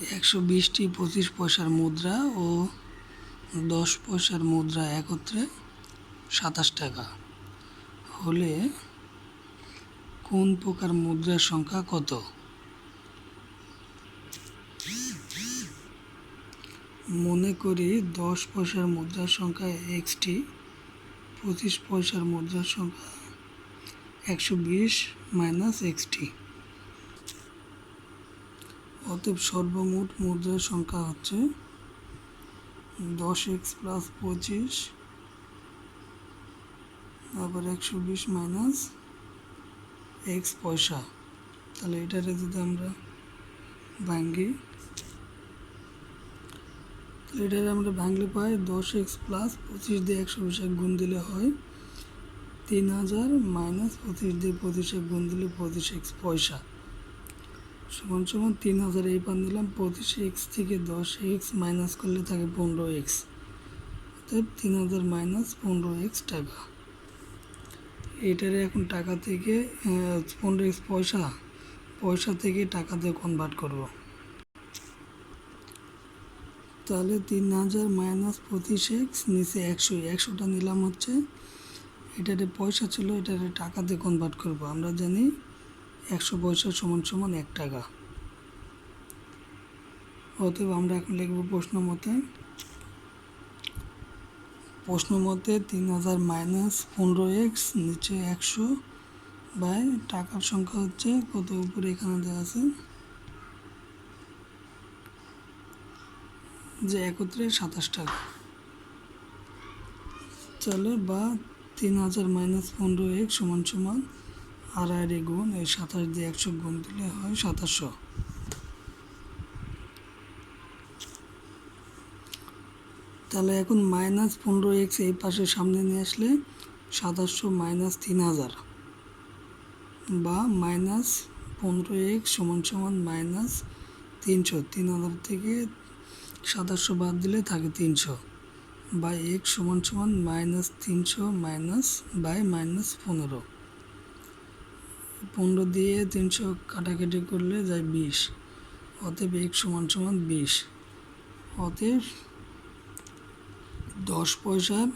একশো বিশটি পঁচিশ পয়সার মুদ্রা ও দশ পয়সার মুদ্রা একত্রে সাতাশ টাকা। হলে কোন প্রকার মুদ্রার সংখ্যা কত? মনে করি দশ পয়সার মুদ্রার সংখ্যা এক্সটি পঁচিশ পয়সার মুদ্রার সংখ্যা একশো বিশ মাইনাস এক্সটি অতএব সর্বমোট মুদ্রার সংখ্যা হচ্ছে দশ এক্স প্লাস পঁচিশ আবার একশো বিশ মাইনাস এক্স পয়সা। তাহলে এটারে যদি আমরা ভাঙ্গি, তাহলে এটারে আমরা ভাঙলে পাই দশ এক্স প্লাস পঁচিশ দিয়ে একশো বিশ গুণ দিলে হয় তিন হাজার মাইনাস পঁচিশ দিয়ে পঁচিশ গুণ দিলে পঁচিশ এক্স পয়সা। সমান সমান তিন হাজার এই পান দিলাম, পঁচিশ এক্স থেকে দশ এক্স মাইনাস করলে থাকে পনেরো এক্স অর্থাৎ তিন হাজার মাইনাস পনেরো এক্স টাকা। এটারে এখন টাকা থেকে পনেরো এক্স পয়সা পয়সা থেকে টাকাতে কনভার্ট করব। তাহলে তিন হাজার মাইনাস পঁচিশ এক্স নিচে একশো, একশোটা নিলাম হচ্ছে। এটারে পয়সা ছিল এটারে টাকাতে কনভার্ট করব। আমরা জানি একশো পয়সা সমান সমান এক টাকা। অতএব আমরা এখন লিখব প্রশ্ন মতে। প্রশ্ন মতে তিন হাজার মাইনাস পনেরো এক্স নিচে একশো বাই টাকার সংখ্যা হচ্ছে কত? উপরে এখানে দেওয়া আছে যে একত্রে সাতাশ টাকা। চলে বা তিন হাজার মাইনাস পনেরো এক সমান সমান আড়াইরে গুণ, এই সাতাশ দিয়ে একশো গুণ দিলে হয় সাতাশশো। তাহলে এখন মাইনাস পনেরো এক্স এই পাশে সামনে নিয়ে আসলে সাতাশশো মাইনাস তিন হাজার বা মাইনাস পনেরো এক্স সমান সমান মাইনাস তিনশো। তিন হাজার থেকে সাতাশশো বাদ দিলে থাকে তিনশো বা এক সমান সমান মাইনাস তিনশো মাইনাস বাই মাইনাস পনেরো। পনেরো দিয়ে তিনশো কাটাকাটি করলে যায় বিশ। অতএব এক সমান সমান বিশ। অতএব দশ পয়সার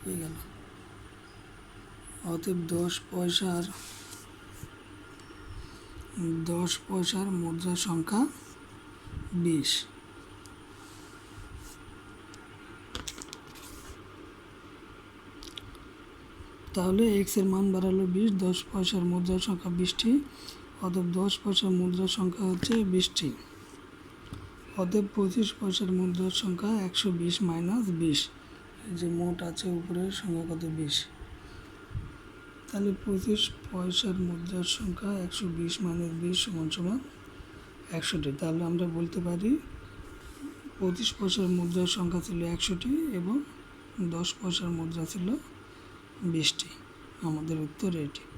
হয়ে গেল। অতএব দশ পয়সার দশ পয়সার মুদ্রার সংখ্যা বিশ। তাহলে এক্সের মান বাড়ালো বিশ, দশ পয়সার মুদ্রার সংখ্যা বিশটি, অতএব দশ পয়সার মুদ্রার সংখ্যা হচ্ছে বিশটি। অতএব পঁচিশ পয়সার মুদ্রার সংখ্যা একশো বিশ মাইনাস বিশ যে মোট আছে উপরের সংখ্যা কত বিশ। তাহলে পঁচিশ পয়সার মুদ্রার সংখ্যা একশো বিশ মাইনাস বিশ সমান সমান একশোটি। তাহলে আমরা বলতে পারি পঁচিশ পয়সার মুদ্রার সংখ্যা ছিল একশোটি এবং দশ পয়সার মুদ্রা ছিল বিশটি আমাদের উত্তর এটি।